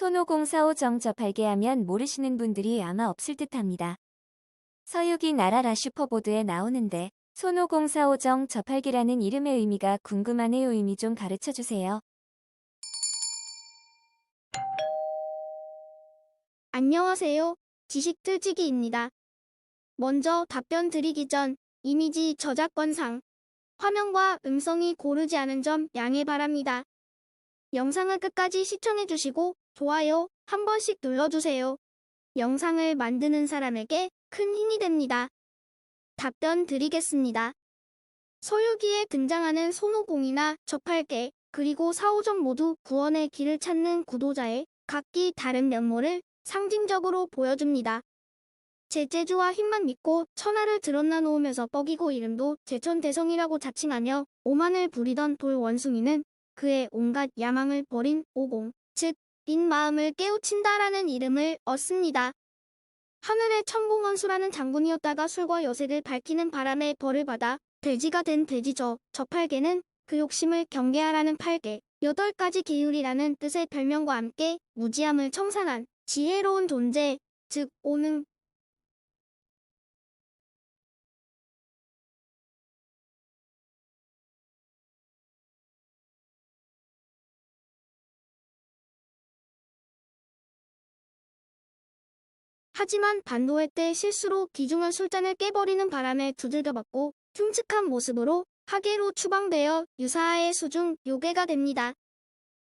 손오공사오 정 접할게 하면 모르시는 분들이 아마 없을 듯 합니다. 서유기 나라라 슈퍼보드에 나오는데 손오공사오 정 접할기라는 이름의 의미가 궁금하네요. 의미 좀 가르쳐 주세요. 안녕하세요. 지식 틀지기입니다. 먼저 답변 드리기 전 이미지 저작권상 화면과 음성이 고르지 않은 점 양해 바랍니다. 영상을 끝까지 시청해주시고 좋아요 한 번씩 눌러주세요. 영상을 만드는 사람에게 큰 힘이 됩니다. 답변 드리겠습니다. 소유기에 등장하는 손오공이나 접할게 그리고 사오정 모두 구원의 길을 찾는 구도자의 각기 다른 면모를 상징적으로 보여줍니다. 제재주와 힘만 믿고 천하를 드러나 놓으면서 뻐기고 이름도 제천대성이라고 자칭하며 오만을 부리던 돌 원숭이는 그의 온갖 야망을 버린 오공, 즉, 빈 마음을 깨우친다라는 이름을 얻습니다. 하늘의 천공원수라는 장군이었다가 술과 여색을 밝히는 바람에 벌을 받아 돼지가 된 돼지저, 저팔계는 그 욕심을 경계하라는 팔계, 여덟 가지 계율이라는 뜻의 별명과 함께 무지함을 청산한 지혜로운 존재, 즉 오능. 하지만 반도회 때 실수로 귀중한 술잔을 깨버리는 바람에 두들겨 맞고 흉측한 모습으로 하계로 추방되어 유사의 수중 요괴가 됩니다.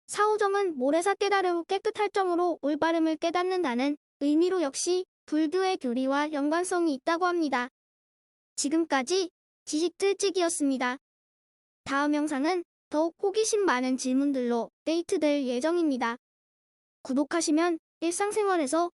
사오정은 모래사 깨달음 깨끗할 정으로 올바름을 깨닫는다는 의미로 역시 불교의 교리와 연관성이 있다고 합니다. 지금까지 지식들찍이었습니다. 다음 영상은 더욱 호기심 많은 질문들로 데이트될 예정입니다. 구독하시면 일상생활에서